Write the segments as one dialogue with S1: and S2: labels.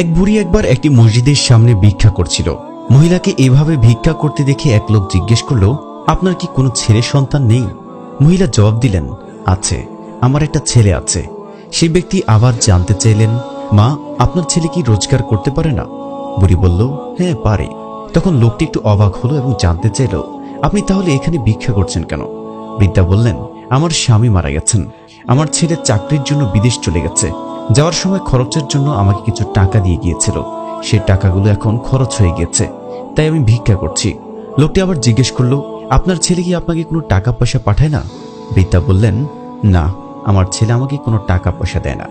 S1: এক বুড়ি একবার একটি মসজিদের সামনে ভিক্ষা করছিল। মহিলাকে এভাবে ভিক্ষা করতে দেখে এক লোক জিজ্ঞেস করল, আপনার কি কোনো ছেলে সন্তান নেই? মহিলা জবাব দিলেন, আছে, আমার একটা ছেলে আছে। সেই ব্যক্তি আবার জানতে চাইলেন, মা, আপনার ছেলে কি রোজগার করতে পারে না? বুড়ি বলল হ্যাঁ পারে। তখন লোকটি একটু অবাক হলো এবং জানতে চাইল, আপনি তাহলে এখানে ভিক্ষা করছেন কেন? বৃদ্ধা বললেন, আমার স্বামী মারা গেছেন। আমার ছেলে চাকরির জন্য বিদেশ চলে গেছে। যাওয়ার সময় খরচের জন্য আমাকে কিছু টাকা দিয়ে গিয়েছিল। সেই টাকাগুলো এখন খরচ হয়ে গেছে। তাই আমি ভিক্ষা করছি। লোকটি আবার জিজ্ঞেস করল, আপনার ছেলে কি আপনাকে কোনো টাকা পয়সা পাঠায় না? বৃদ্ধা বললেন, না, আমার ছেলে আমাকে কোনো টাকা পয়সা দেয় না।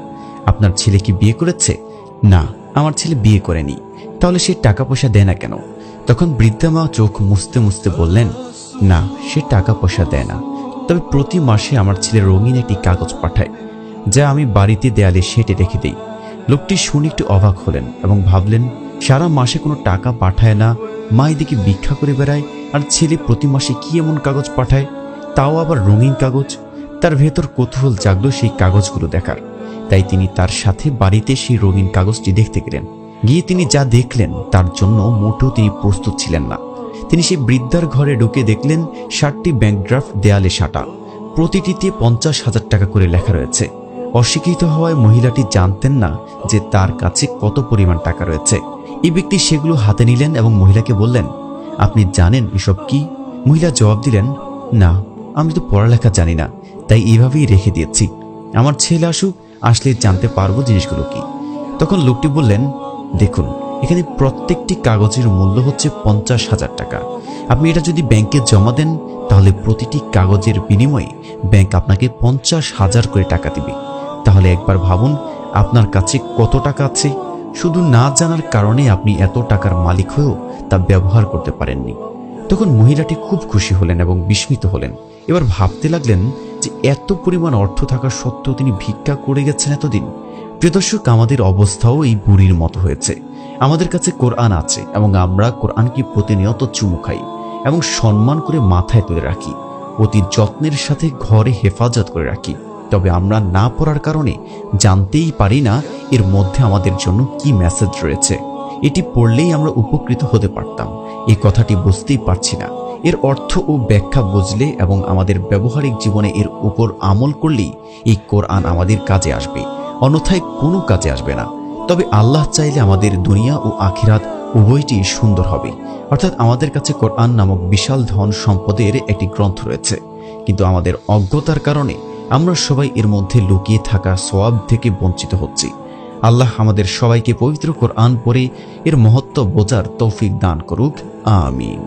S1: আপনার ছেলে কি বিয়ে করেছে? না, আমার ছেলে বিয়ে করেনি। তাহলে সে টাকা পয়সা দেয় না কেন? তখন বৃদ্ধা মা চোখ মুছতে মুছতে বললেন, না, সে টাকা পয়সা দেয় না। তবে প্রতি মাসে আমার ছেলে রঙিন একটি কাগজ পাঠায়। যা আমি বাড়িতে দেয়ালে সেটে রেখে দিই। লোকটি শুনে একটু অবাক হলেন এবং ভাবলেন, সারা মাসে কোনো টাকা পাঠায় না, মা এদিকে ভিক্ষা করে বেড়ায়, আর ছেলে প্রতি মাসে কি এমন কাগজ পাঠায়? তাও আবার রঙিন কাগজ? তার ভেতর কৌতূহল জাগলো সেই কাগজগুলো দেখার। তাই তিনি তার সাথে বাড়িতে সেই রঙিন কাগজটি দেখতে গেলেন। গিয়ে তিনি যা দেখলেন, তার জন্য মোটেও তিনি প্রস্তুত ছিলেন না। তিনি সেই বৃদ্ধার ঘরে ঢুকে দেখলেন ষাটটি ব্যাংক দেয়ালে সাঁটা। প্রতিটিতে পঞ্চাশ হাজার টাকা করে লেখা রয়েছে। অশিক্ষিত হওয়ায় মহিলাটি জানতেন না যে তার কাছে কত পরিমাণ টাকা রয়েছে। এই ব্যক্তি সেগুলো হাতে নিলেন এবং মহিলাকে বললেন, আপনি জানেন এসব কি? মহিলা জবাব দিলেন, না, আমি তো পড়ালেখা জানি না, তাই এভাবেই রেখে দিয়েছি। আমার ছেলে আসুক, আসলে জানতে পারব জিনিসগুলো কি। তখন লোকটি বললেন, দেখুন, এখানে প্রত্যেকটি কাগজের মূল্য হচ্ছে পঞ্চাশ হাজার টাকা। আপনি এটা যদি ব্যাংকে জমা দেন, তাহলে প্রতিটি কাগজের বিনিময়ে ব্যাংক আপনাকে পঞ্চাশ হাজার করে টাকা দিবে। তাহলে একবার ভাবুন, আপনার কাছে কত টাকা আছে? শুধু না জানার কারণে আপনি এত টাকার মালিক হয়েও তা ব্যবহার করতে পারেননি। তখন মহিলাটি খুব খুশি হলেন এবং বিস্মিত হলেন। এবার ভাবতে লাগলেন যে এত পরিমাণ অর্থ থাকা সত্ত্বেও তিনি ভিক্ষা করে গেছেন এতদিন। প্রিয়দর্শক আমাদের অবস্থাও এই বুড়ির মতো হয়েছে। আমাদের কাছে কোরআন আছে এবং আমরা কোরআনকে প্রতিনিয়ত চুমু খাই এবং সম্মান করে মাথায় তুলে রাখি। অতি যত্নের সাথে ঘরে হেফাজত করে রাখি। তবে আমরা না পড়ার কারণে জানতেই পারি না এর মধ্যে আমাদের জন্য কি মেসেজ রয়েছে। এটি পড়লেই আমরা উপকৃত হতে পারতাম। এই কথাটি বুঝতেই পারছি না। এর অর্থ ও ব্যাখ্যা বুঝলে এবং আমাদের ব্যবহারিক জীবনে এর উপর আমল করলেই এই কোরআন আমাদের কাজে আসবে। অন্যথায় কোনো কাজে আসবে না। তবে আল্লাহ চাইলে আমাদের দুনিয়া ও আখিরাত উভয়টি সুন্দর হবে। অর্থাৎ আমাদের কাছে কোরআন নামক বিশাল ধন সম্পদের একটি গ্রন্থ রয়েছে। কিন্তু আমাদের অজ্ঞতার কারণে আমরা সবাই এর মধ্যে লুকিয়ে থাকা সোয়াব থেকে বঞ্চিত হচ্ছি। আল্লাহ আমাদের সবাইকে পবিত্র কোরআন পরে এর মহত্ব বোঝার তৌফিক দান করুক। আমিন।